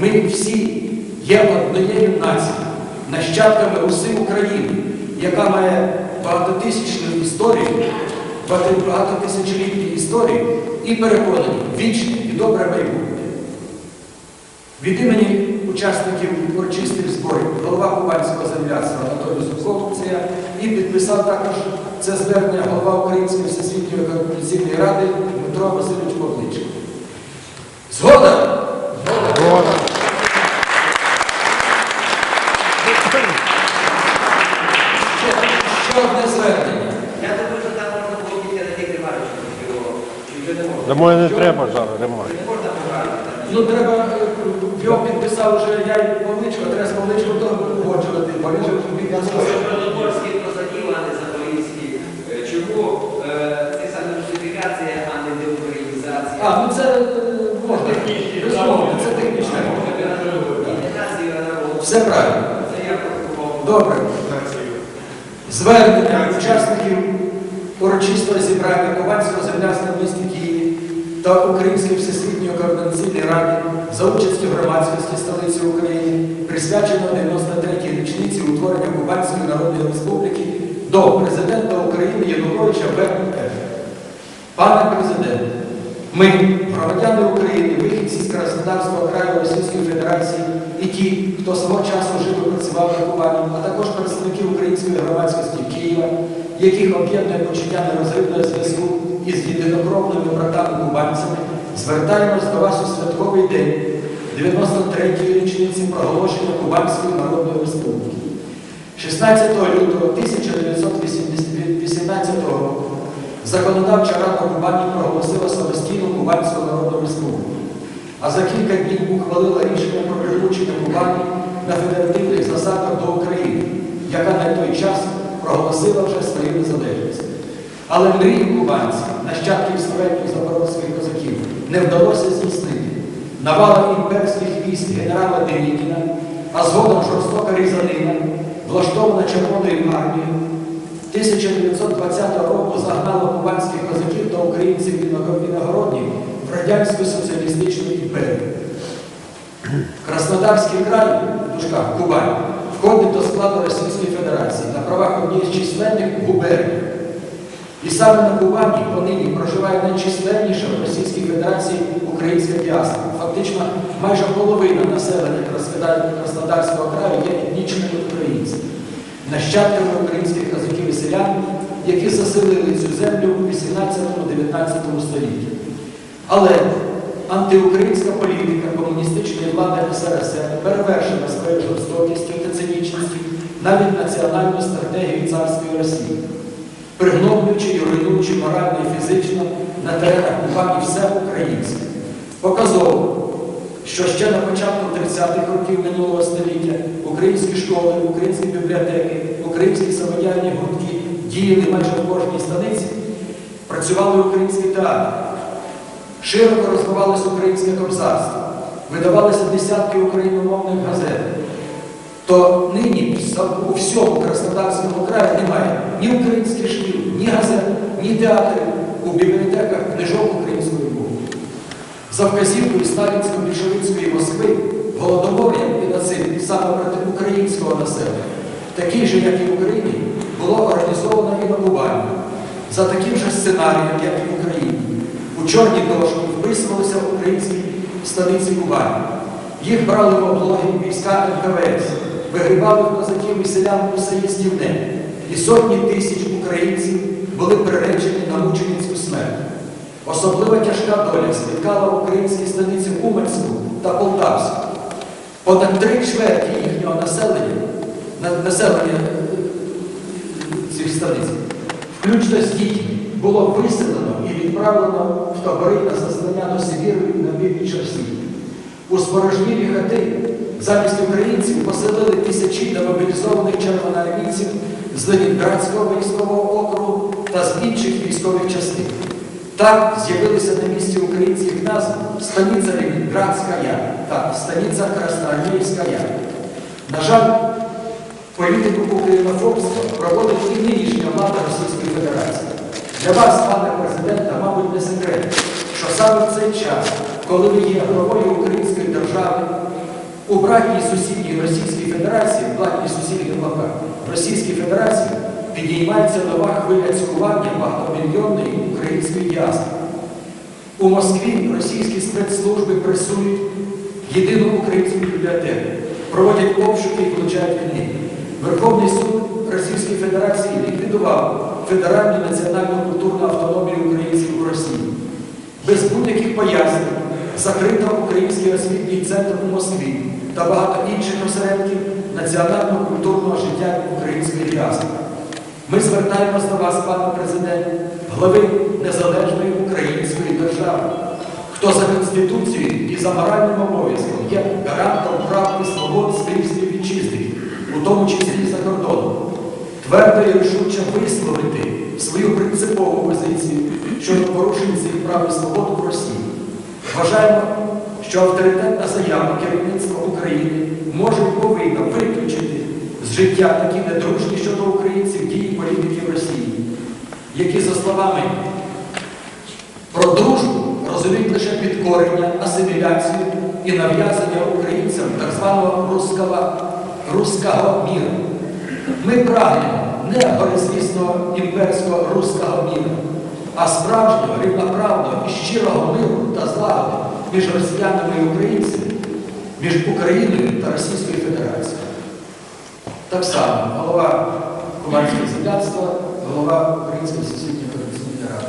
Ми всі є однією нацією, нащадками Руси України, яка має багатотисячну історію, багато- багатотисячолітню історію і переконані вічне і добре майбутнє. Від імені учасників урочистих зборів голова Кубанського земляцтва Анатолій Зубковця і підписав також це звернення голова Української всесвітньої координаційної ради Дмитро Васильович Павличко. Згода. Ще, ще одне звернення. Я думаю, що там можна було тільки на тих ремарочках його, чи вже не можна. Домой не треба зараз, немає. Можна пограти. Ну треба, е, його підписав вже я і Павличко, а треба з Павличком то погоджувати, він же підписав. Чорноборські козаків, а не запорізькі. Е, Чому е, це саме русифікація, а не деукраїнізація? А, ну це можна. Безумовно, це технічне. Все правильно. Це я пропонував. Добре. Звернення учасників урочистого зібрання Кубанського земляцтва в місті Києві та Української всесвітньої координаційної ради за участю громадськості столиці України присвячено 93-й річниці утворення Кубанської Народної Республіки до президента України Януковича БМФ. Пане президенте, ми, громадяни України, вихідці з Краснодарського краю Російської Федерації і ті, хто свого часу жив і працював на Кубані, а також представники української громадськості Києва, яких об'єднує почуття нерозривного зв'язку із єдинокровними братами кубанцями, звертаємось до вас у святковий день 93-ї річниці проголошення Кубанської Народної Республіки. 16 лютого 1918 року законодавча рада Кубані проголосила самостійну Кубанську Народну Республіку, а за кілька днів ухвалила рішення про прилучення Кубані на федеративних засадах до України, яка на той час проголосила вже свою незалежність. Але мрії кубанців, нащадків славетних запорозьких козаків, не вдалося здійснити. Навала імперських військ генерала Денікіна, а згодом жорстока різанина, влаштована Червоною армією, 1920 року загнала кубанських козаків та українців іногородніх в радянську соціалістичну імперію. Краснодарський край, в дужках Кубань, входить до складу Російської Федерації на правах однієї з численних губерній. І саме на Кубані понині проживає найчисленніша в Російській Федерації українська діаспора. Фактично, майже половина населення Краснодарського- краю є етнічними українцями, нащадками українських козаків і селян, які заселили цю землю у 18-19 столітті. Але антиукраїнська політика комуністичної влади СРСР перевершена своєю жорстокістю та цинічністю навіть національну стратегію царської Росії пригноблюючи і руйнуючи морально і фізично на теренах Кубані все українське. Показово, що ще на початку 30-х років минулого століття українські школи, українські бібліотеки, українські самодіяльні гуртки діяли майже в кожній станиці, працювали українські театри, широко розвивалося українське кобзарство, видавалися десятки україномовних газет то нині у всьому Краснодарському краї немає ні українських шкіл, ні газет, ні театрів, у бібліотеках книжок української мови. За вказівкою Сталінсько-більшовицької Москви голодомор як геноцид саме проти українського населення, такий же, як і в Україні, було організовано і на. За таким же сценарієм, як і в Україні. У чорні дошки вписувалися в українські столиці Кубані. Їх брали в облоги війська НКВС, вигрібали козаків і селян усе. І сотні тисяч українців були приречені на мученицьку смерть. Особливо тяжка доля спіткала українські станиці Уманську та Полтавську. Понад три чверті їхнього населення, населення е, цих станиць, включно з дітьми, було виселено і відправлено в табори на заслання до Сибіру і на північ Росії. У спорожнілі хати замість українців поселили тисячі демобілізованих червоноармійців з Ленінградського військового округу та з інших військових частин. Так з'явилися на місці українських назв станиця Ленінградська та станиця Красноармійська. На жаль, політику українофобства проводить і нинішня влада Російської Федерації. Для вас, пане президенте, мабуть, не секрет, що саме в цей час, коли ви є главою української держави, У братній сусідній Російській Федерації, братній сусідній лапах, Російській Федерації підіймається нова хвиля цькування багатомільйонної української діаспори. У Москві російські спецслужби пресують єдину українську бібліотеку, проводять обшуки і вилучають книги. Верховний суд Російської Федерації ліквідував Федеральну національну культурну автономію українців у Росії. Без будь-яких пояснень закрито Український освітній центр у Москві та багато інших осередків національно-культурного життя української діаспори. Ми звертаємось до вас, пане президент, глави незалежної української держави, хто за Конституцією і за моральним обов'язком є гарантом прав і свобод своїх співвітчизників, у тому числі за кордоном, твердо і рішуче висловити свою принципову позицію щодо порушень цих прав і свобод у Росії. Вважаємо, що авторитетна заява керівництва України може і повинна виключити з життя такі недружні щодо українців дії політиків Росії, які, за словами про дружбу, розуміють лише підкорення, асиміляцію і нав'язання українцям так званого руского, руского міра. Ми прагнемо не горизвісного імперського руского міра, а справжнього, рівноправного і щирого між росіянами і українцями, між Україною та Російською Федерацією. Так само голова Кубанського земляцтва, голова Української сусідньої координаційної ради.